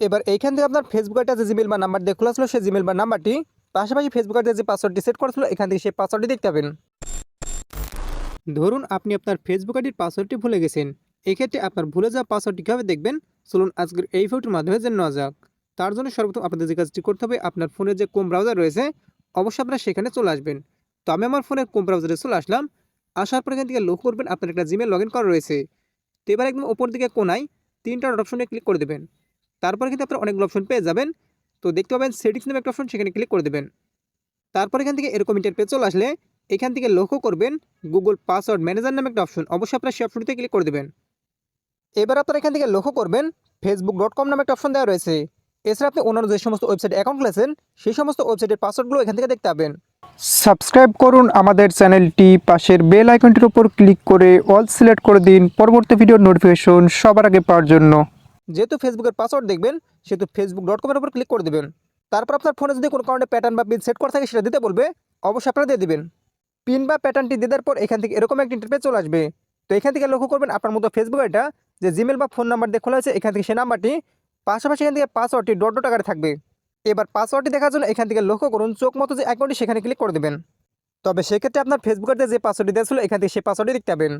এবার এইখান থেকে আপনার ফেসবুক একটা যে জিমেল বা নাম্বার দিয়ে খোলা ছিল, সেই জিমেল বা নাম্বারটি পাশাপাশি ফেসবুক যে পাসওয়ার্ডটি সেট করা ছিল, এখান থেকে সেই পাসওয়ার্ডটি দেখতে পাবেন। ধরুন আপনি আপনার ফেসবুক আইডির পাসওয়ার্ডটি ভুলে গেছেন। এক্ষেত্রে আপনার ভুলে যাওয়া পাসওয়ার্ডটি কীভাবে দেখবেন? চলুন আজকের এই ভিডিওটির মাধ্যমে জেনে নেওয়া যাক। তার জন্য সর্বপ্রথম আপনাদের যে কাজটি করতে হবে, আপনার ফোনের যে কোম ব্রাউজার রয়েছে, অবশ্যই আপনারা সেখানে চলে আসবেন। তো আমি আমার ফোনের কোম ব্রাউজারে চলে আসলাম। আসার পর এখান থেকে লক্ষ্য করবেন আপনার একটা জিমেল লগ ইন করা রয়েছে। তো এবার একদম ওপর দিকে কোনায় তিনটা অপশনে ক্লিক করে দেবেন। তারপরে কিন্তু আপনার অনেকগুলো অপশন পেয়ে যাবেন। তো দেখতে পাবেন সেটিংস নামে একটা অপশন সেখানে ক্লিক করে দেবেন। তারপর এখান থেকে এরকম ইন্টারপেজ চলে আসলে এখান থেকে লক্ষ্য করবেন গুগল পাসওয়ার্ড ম্যানেজার নামে একটা অপশন অবশ্যই আপনার সেই অপশনটিতে ক্লিক করে দেবেন। এবার আপনারা এখান থেকে লক্ষ্য করবেন ফেসবুক ডট কম নামে একটা অপশন দেওয়া রয়েছে। এছাড়া আপনি অন্যান্য যে সমস্ত ওয়েবসাইট অ্যাকাউন্ট খুলেছেন, সেই সমস্ত ওয়েবসাইটের পাসওয়ার্ডগুলো এখান থেকে দেখতে পাবেন। সাবস্ক্রাইব করুন আমাদের চ্যানেলটি পাশের বেল আইকনটির উপর ক্লিক করে অল সিলেক্ট করে দিন। পরবর্তী ভিডিওর নোটিফিকেশন সবার আগে পাওয়ার জন্য। যেহেতু ফেসবুকের পাসওয়ার্ড দেখবেন, সেহেতু ফেসবুক ডট কমের উপর ক্লিক করে দেবেন। তারপর আপনার ফোনে যদি কোনো কারণে প্যাটার্ন বা পিন সেট করা থাকে, সেটা দিতে বলবে, অবশ্যই আপনারা দিয়ে দেবেন। পিন বা প্যাটার্নটি দেওয়ার পর এখান থেকে এরকম একটি ইন্টারপেজ চলে আসবে। তো এখান থেকে লক্ষ্য করবেন আপনার মতো ফেসবুক এটা, যে জিমেল বা ফোন নাম্বার দিয়ে খোলা হয়েছে, এখান থেকে সেই নাম্বারটি পাশাপাশি এখান থেকে পাসওয়ার্ডটি ডট ডট আকারে থাকবে। এবার পাসওয়ার্ডটি দেখার জন্য এখান থেকে লক্ষ্য করুন, চোখ মতো যে অ্যাকাউন্টটি সেখানে ক্লিক করে দেবেন। তবে সেক্ষেত্রে আপনার ফেসবুকের যে পাসওয়ার্ডটি দেওয়া ছিল, এখান থেকে সেই পাসওয়ার্ডটি দেখতে পাবেন।